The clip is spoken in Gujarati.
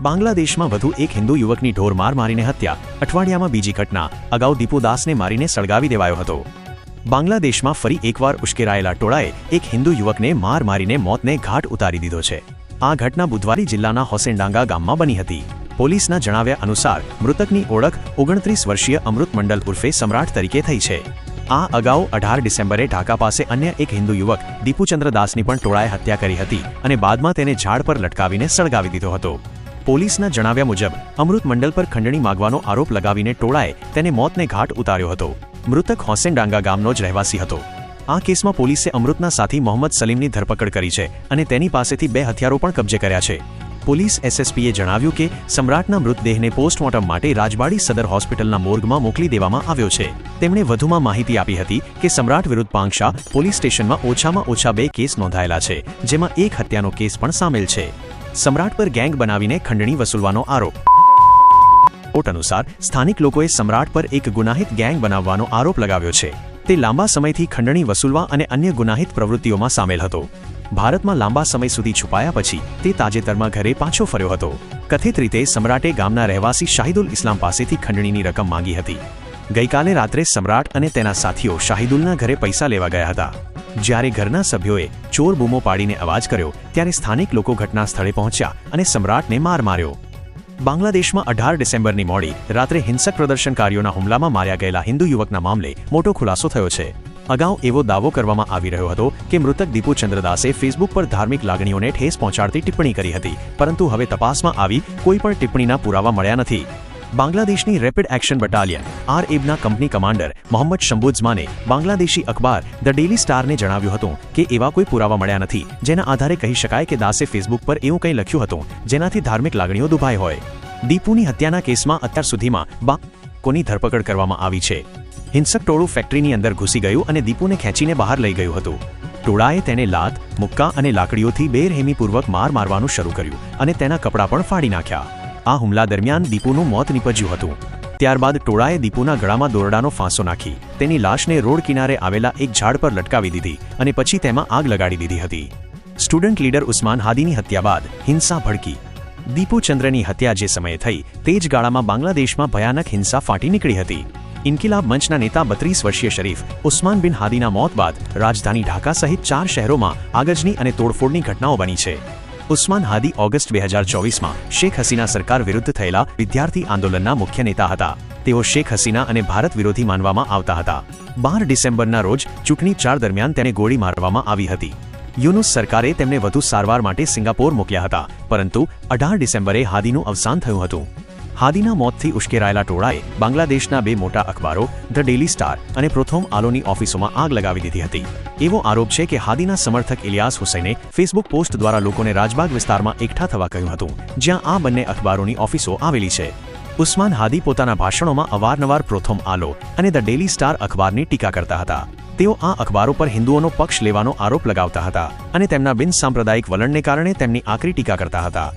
બાંગ્લાદેશમાં વધુ એક હિન્દુ યુવકની ઢોર માર મારીને હત્યા. અઠવાડિયામાં બીજી ઘટના. અગાઉ દીપુ દાસને મારીને સળગાવી દેવાયો હતો. બાંગ્લાદેશમાં ફરી એકવાર ઉશ્કેરાયેલા ટોળાએ એક હિન્દુ યુવકને માર મારીને મોતને ઘાટ ઉતારી દીધો છે. આ ઘટના બુધવારી જિલ્લાના હોસેન્ડાંગા ગામમાં બની હતી. પોલીસના જણાવ્યા અનુસાર, મૃતકની ઓળખ ઓગણત્રીસ વર્ષીય અમૃત મંડલ ઉર્ફે સમ્રાટ તરીકે થઈ છે. આ અગાઉ અઢાર ડિસેમ્બરે ઢાકા પાસે અન્ય એક હિન્દુ યુવક દીપુચંદ્ર દાસની પણ ટોળાએ હત્યા કરી હતી અને બાદમાં તેને ઝાડ પર લટકાવીને સળગાવી દીધો હતો. પોલીસના જણાવ્યા મુજબ, અમૃત મંડલ પર ખંડણી માગવાનો આરોપ લગાવીને ટોળાએ તેને મોતને ઘાટ ઉતાર્યો હતો. મૃતક હોસેનડાંગા ગામનો જ રહેવાસી હતો. આ કેસમાં પોલીસે અમૃતના સાથી મોહમ્મદ સલીમની ધરપકડ કરી છે અને તેની પાસેથી બે હથિયારો પણ કબજે કર્યા છે. પોલીસ એસએસપીએ જણાવ્યું કે, સમ્રાટના મૃતદેહને પોસ્ટમોર્ટમ માટે રાજવાડી સદર હોસ્પિટલના મોર્ગમાં મોકલી દેવામાં આવ્યો છે. તેમણે વધુમાં માહિતી આપી હતી કે સમ્રાટ વિરુદ્ધ પાંગશા પોલીસ સ્ટેશનમાં ઓછામાં ઓછા બે કેસ નોંધાયેલા છે, જેમાં એક હત્યાનો કેસ પણ સામેલ છે. સમ્રાટ પર ગેંગ બનાવીને ખંડણી વસૂલવાનો આરોપ. કોર્ટ અનુસાર, સ્થાનિક લોકોએ સમ્રાટ પર એક ગુનાહિત ગેંગ બનાવવાનો આરોપ લગાવ્યો છે. તે લાંબા સમયથી ખંડણી વસૂલવા અને અન્ય ગુનાહિત પ્રવૃત્તિઓમાં સામેલ હતો. ભારતમાં લાંબા સમય સુધી છુપાયા પછી, તે તાજેતરમાં ઘરે પાછો ફર્યો હતો. કથિત રીતે સમ્રાટે ગામના રહેવાસી શાહિદુલ ઇસ્લામ પાસેથી ખંડણીની રકમ માંગી હતી. ગઈકાલે રાત્રે સમ્રાટ અને તેના સાથીઓ શાહિદુલના ઘરે પૈસા લેવા ગયા હતા. જ્યારે ઘરના સભ્યોએ ચોર બૂમો પાડીને અવાજ કર્યો, ત્યારે સ્થાનિક લોકો ઘટના સ્થળે પહોંચ્યા અને સમ્રાટને માર માર્યો. બાંગ્લાદેશમાં અઢાર ડિસેમ્બરની મોડી રાત્રે હિંસક પ્રદર્શનકારીઓના હુમલામાં માર્યા ગયેલા હિન્દુ યુવકના મામલે મોટો ખુલાસો થયો છે. અગાઉ એવો દાવો કરવામાં આવી રહ્યો હતો કે મૃતક દીપુ ચંદ્રદાસે ફેસબુક પર ધાર્મિક લાગણીઓને ઠેસ પહોંચાડતી ટિપ્પણી કરી હતી, પરંતુ હવે તપાસમાં આવી કોઈ પણ ટિપ્પણીના પુરાવા મળ્યા નથી. બાંગ્લાદેશની રેપિડ એક્શન બટાલિયન, આર એબના કંપની કમાન્ડર મોહમ્મદ શંબુઝમાને બાંગ્લાદેશી અખબાર ધ ડેલી સ્ટારને જણાવ્યું હતું કે એવા કોઈ પુરાવા મળ્યા નથી, જેના આધારે કહી શકાય કે દાસે ફેસબુક પર એવું કંઈ લખ્યું હતું, જેનાથી ધાર્મિક લાગણીઓ દુભાઈ હોય. દીપુની હત્યાના કેસમાં અત્યાર સુધીમાં બાકોની ધરપકડ કરવામાં આવી છે. હિંસક ટોળું ફેક્ટરીની અંદર ઘૂસી ગયું અને દીપુને ખેંચીને બહાર લઈ ગયું હતું. ટોળાએ તેને લાત, મુક્કા અને લાકડીઓથી બેરહેમીપૂર્વક માર મારવાનું શરૂ કર્યું અને તેના કપડાં પણ ફાડી નાખ્યા. આ હુમલા દરમિયાન દીપુનું મોત નીપજ્યું હતું. ત્યારબાદ ટોળાએ દીપુના ગળામાં દોરડાનો ફાંસો નાખી, તેની લાશને રોડ કિનારે આવેલા એક ઝાડ પર લટકાવી દીધી અને પછી તેમાં આગ લગાડી દીધી હતી. સ્ટુડન્ટ લીડર ઉસ્માન હાદીની હત્યા બાદ હિંસા ભડકી. દીપુ ચંદ્રની હત્યા જે સમયે થઈ, તે જ ગાળામાં બાંગ્લાદેશમાં ભયાનક હિંસા ફાટી નીકળી હતી. ઇન્કિલાબ મંચના નેતા બત્રીસ વર્ષીય શરીફ ઉસ્માન બિન હાદીના મોત બાદ રાજધાની ઢાકા સહિત ચાર શહેરોમાં આગજની અને તોડફોડની ઘટનાઓ બની છે. ઉસ્માન હાદી ઓગસ્ટ બે હજાર ચોવીસમાં શેખ હસીના સરકાર વિરુદ્ધ થયેલા વિદ્યાર્થી આંદોલનના મુખ્ય નેતા હતા. તેઓ શેખ હસીના અને ભારત વિરોધી માનવામાં આવતા હતા. બાર ડિસેમ્બરના રોજ ચૂંટણી ચાર દરમિયાન તેને ગોળી મારવામાં આવી હતી. યુનુસ સરકારે તેમને વધુ સારવાર માટે સિંગાપોર મોકલ્યા હતા, પરંતુ અઢાર ડિસેમ્બરે હાદીનું અવસાન થયું હતું. હાદીના મોતથી ઉશ્કેરાયેલા ટોળાએ બાંગ્લાદેશના બે મોટા અખબારો, ધ ડેલી સ્ટાર અને પ્રથમ આલોની ઓફિસોમાં આગ લગાવી દીધી હતી. એવો આરોપ છે કે હાદીના સમર્થક ઇલિયાસ હુસૈને ફેસબુક પોસ્ટ દ્વારા લોકોને રાજબાગ વિસ્તારમાં એકઠા થવા કહ્યું હતું, જ્યાં આ બંને અખબારોની ઓફિસો આવેલી છે. ઉસ્માન હાદી પોતાના ભાષણોમાં અવારનવાર પ્રથમ આલો અને ધ ડેલી સ્ટાર અખબારની ટીકા કરતા હતા. તેઓ આ અખબારો પર હિન્દુઓનો પક્ષ લેવાનો આરોપ લગાવતા હતા અને તેમના બિનસાંપ્રદાયિક વલણને કારણે તેમની આકરી ટીકા કરતા હતા.